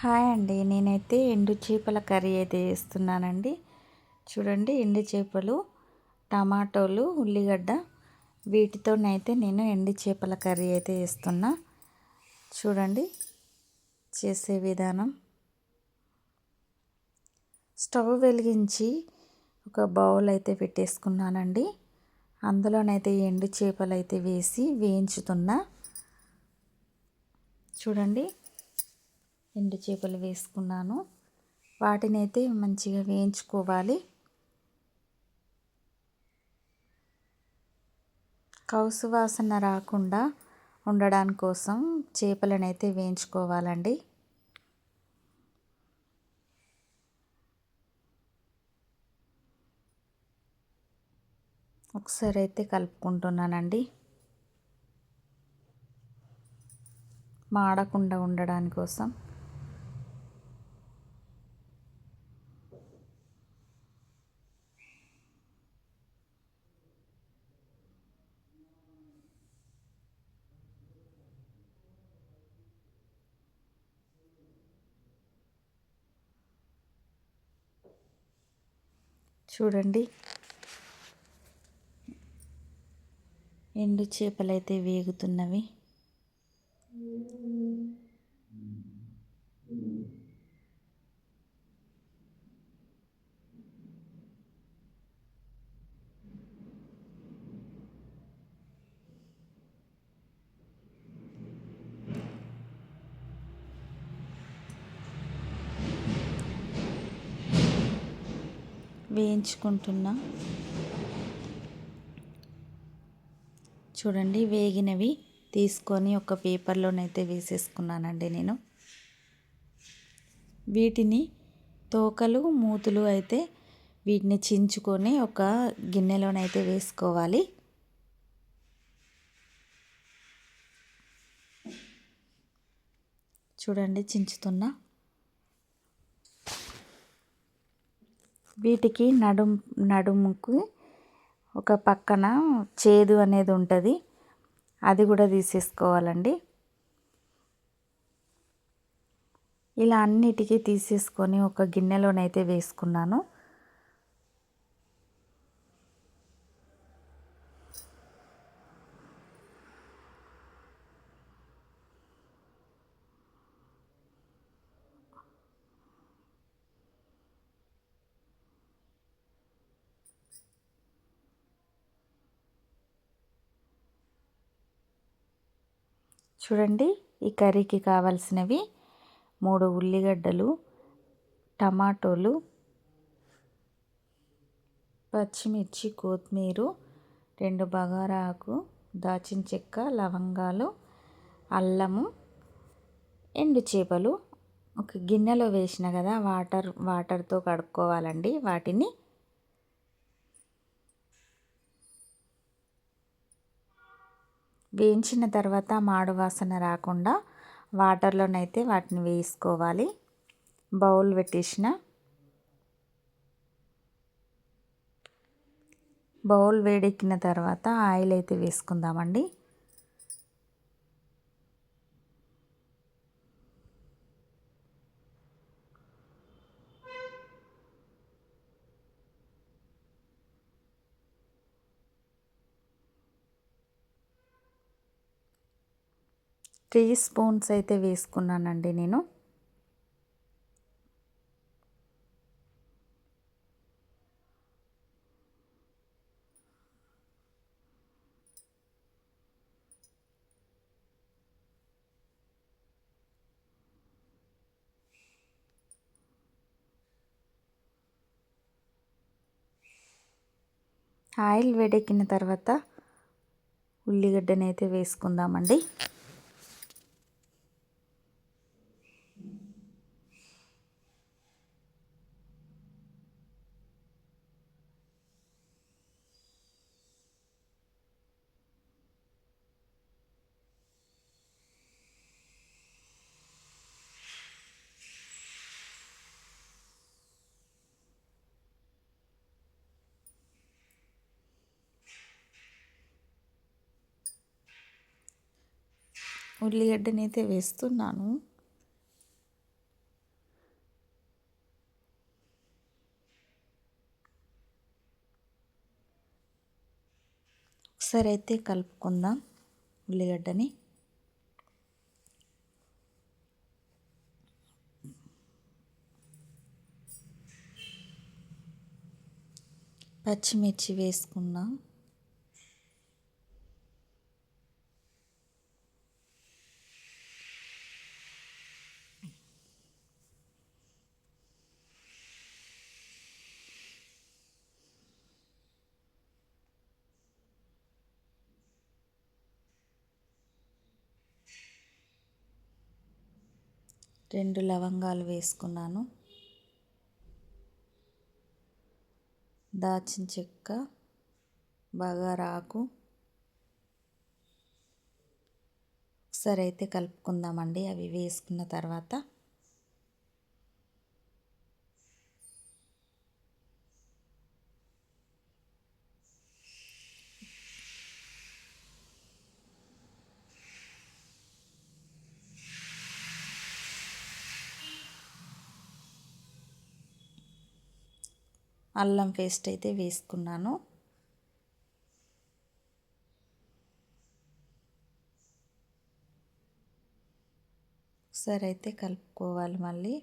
Hi అండి. నేనైతే ఎండు చేపల కర్రీ అయితే వేస్తున్నానండి చూడండి ఎండు చేపలు టమాటోలు ఉల్లిగడ్డ వీటితోనైతే నేను ఎండు చేపల కర్రీ అయితే వేస్తున్నా చూడండి చేసే విధానం. స్టవ్ వెలిగించి ఒక బౌల్ అయితే పెట్టేసుకున్నానండి. అందులోనైతే ఎండు చేపలు అయితే వేసి వేయించుతున్నా. చూడండి ఎండు చేపలు వేసుకున్నాను. వాటిని అయితే మంచిగా వేయించుకోవాలి. కౌసు వాసన రాకుండా ఉండడానికి కోసం చేపలను అయితే వేయించుకోవాలండి. ఒకసారి అయితే కలుపుకుంటున్నానండి. మాడకుండా ఉండడాని కోసం. చూడండి. ఎండు చేపలైతే వేగుతున్నవి. వేయించుకుంటున్నా. చూడండి వేగినవి తీసుకొని ఒక పేపర్లోనైతే వేసేసుకున్నానండి నేను. వీటిని తోకలు మూతులు అయితే వీటిని చించుకొని ఒక గిన్నెలోనైతే వేసుకోవాలి. చూడండి చించుతున్నా. వీటికి నడుం నడుముకు ఒక పక్కన చేదు అనేది ఉంటుంది. అది కూడా తీసేసుకోవాలండి. ఇలా అన్నిటికీ తీసేసుకొని ఒక గిన్నెలోనైతే వేసుకున్నాను. చూడండి ఈ కర్రీకి కావాల్సినవి మూడు ఉల్లిగడ్డలు టమాటోలు పచ్చిమిర్చి కొత్తిమీర రెండు బగారాకు దాచిన చెక్క లవంగాలు అల్లము ఎండు చేపలు. ఒక గిన్నెలో వేసిన కదా వాటర్ వాటర్తో కడుక్కోవాలండి. వాటిని వేయించిన తర్వాత మాడు వాసన రాకుండా వాటర్లోనైతే వాటిని వేసుకోవాలి. బౌల్ పెట్టేసిన. బౌల్ వేడెక్కిన తర్వాత ఆయిల్ అయితే వేసుకుందామండి. టీ స్పూన్స్ అయితే వేసుకున్నానండి నేను. ఆయిల్ వేడెక్కిన తర్వాత ఉల్లిగడ్డనైతే వేసుకుందామండి. ఉల్లిగడ్డనైతే వేస్తున్నాను. ఒకసారి అయితే కలుపుకుందాం ఉల్లిగడ్డని పచ్చిమిర్చి వేసుకున్నాం రెండు లవంగాలు వేసుకున్నాను. దాచిన చెక్క బగారాకు. ఒకసారి అయితే కలుపుకుందామండి. అవి వేసుకున్న తర్వాత అల్లం పేస్ట్ అయితే వేసుకున్నాను. ఒకసారి అయితే కలుపుకోవాలి మళ్ళీ.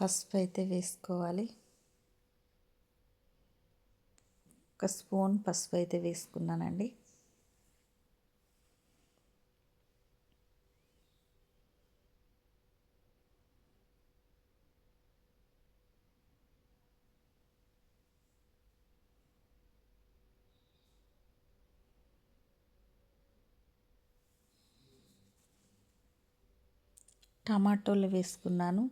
పసుపు అయితే వేసుకోవాలి. ఒక స్పూన్ పసుపు అయితే వేసుకున్నానండి. టమాటోలు వేసుకున్నాను.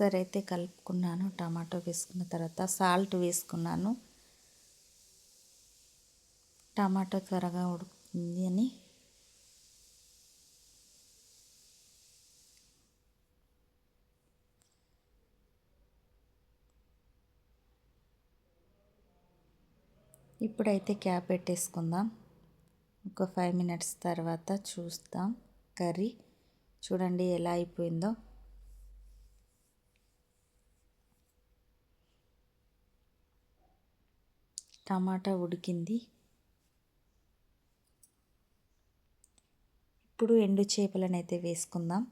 ఒకసారి అయితే కలుపుకున్నాను టమాటో వేసుకున్న తర్వాత సాల్ట్ వేసుకున్నాను. టమాటో త్వరగా ఉడుకుతుంది అని. ఇప్పుడైతే క్యాప్ పెట్టేసుకుందాం. ఒక ఫైవ్ మినిట్స్ తర్వాత చూస్తాం కర్రీ. చూడండి ఎలా అయిపోయిందో. టమాటా ఉడికింది. ఇప్పుడు ఎండు చేపలనైతే వేసుకుందాం.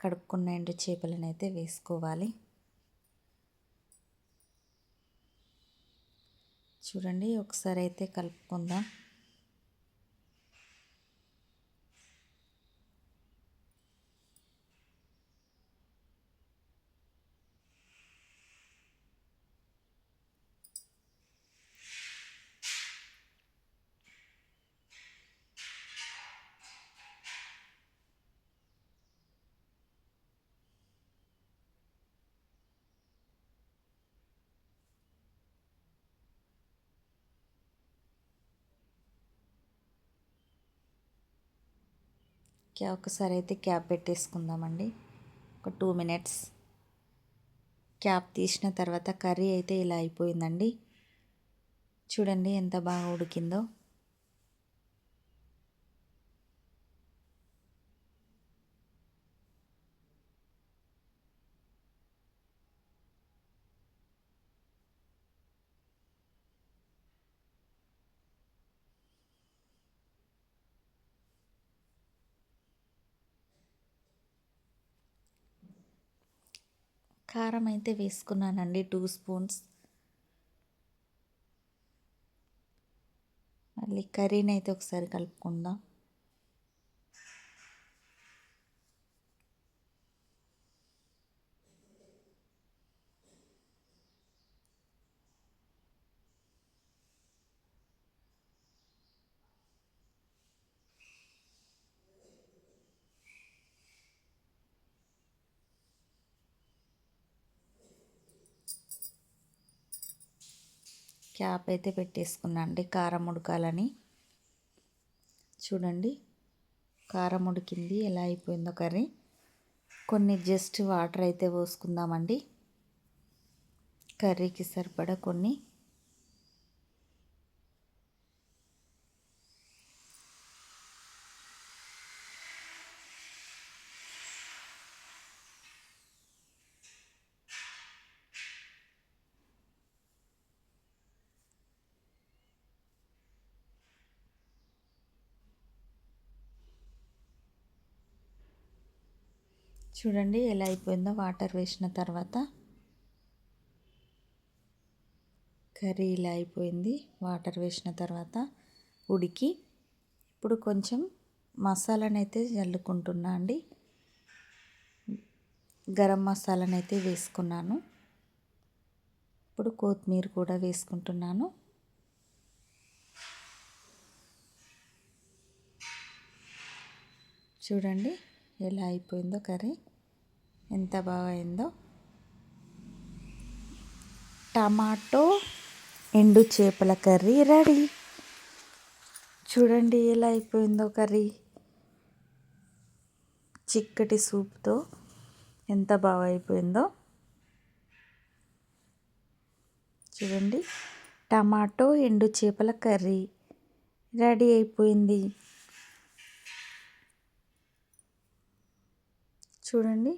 కడుక్కున్న ఎండు చేపలనైతే వేసుకోవాలి. చూడండి ఒకసారి అయితే కలుపుకుందాం. ఒకసారి అయితే క్యాప్ పెట్టేసుకుందామండి. ఒక టూ మినిట్స్. క్యాప్ తీసిన తర్వాత కర్రీ అయితే ఇలా అయిపోయిందండి. చూడండి ఎంత బాగా ఉడికిందో. కారం అయితే వేసుకున్నానండి టూ స్పూన్స్ మళ్ళీ కర్రీని అయితే ఒకసారి కలుపుకుందాం. క్యాప్ అయితే పెట్టేసుకున్నా అండి కారం ఉడకాలని. చూడండి కారం ఉడికింది ఎలా అయిపోయిందో కర్రీ. కొన్ని జస్ట్ వాటర్ అయితే పోసుకుందామండి. కర్రీకి సరిపడా కొన్ని. చూడండి ఎలా అయిపోయిందో వాటర్ వేసిన తర్వాత. కర్రీ ఇలా అయిపోయింది. వాటర్ వేసిన తర్వాత ఉడికి. ఇప్పుడు కొంచెం మసాలానైతే చల్లుకుంటున్నా అండి. గరం మసాలానైతే వేసుకున్నాను. ఇప్పుడు కొత్తిమీర కూడా వేసుకుంటున్నాను. చూడండి ఎలా అయిపోయిందో కర్రీ. ఎంత బాగా అయిందో టమాటో ఎండు చేపల కర్రీ రెడీ. చూడండి ఎలా అయిపోయిందో కర్రీ. చిక్కటి సూప్తో ఎంత బాగా అయిపోయిందో చూడండి టమాటో ఎండు చేపల కర్రీ రెడీ అయిపోయింది. చూడండి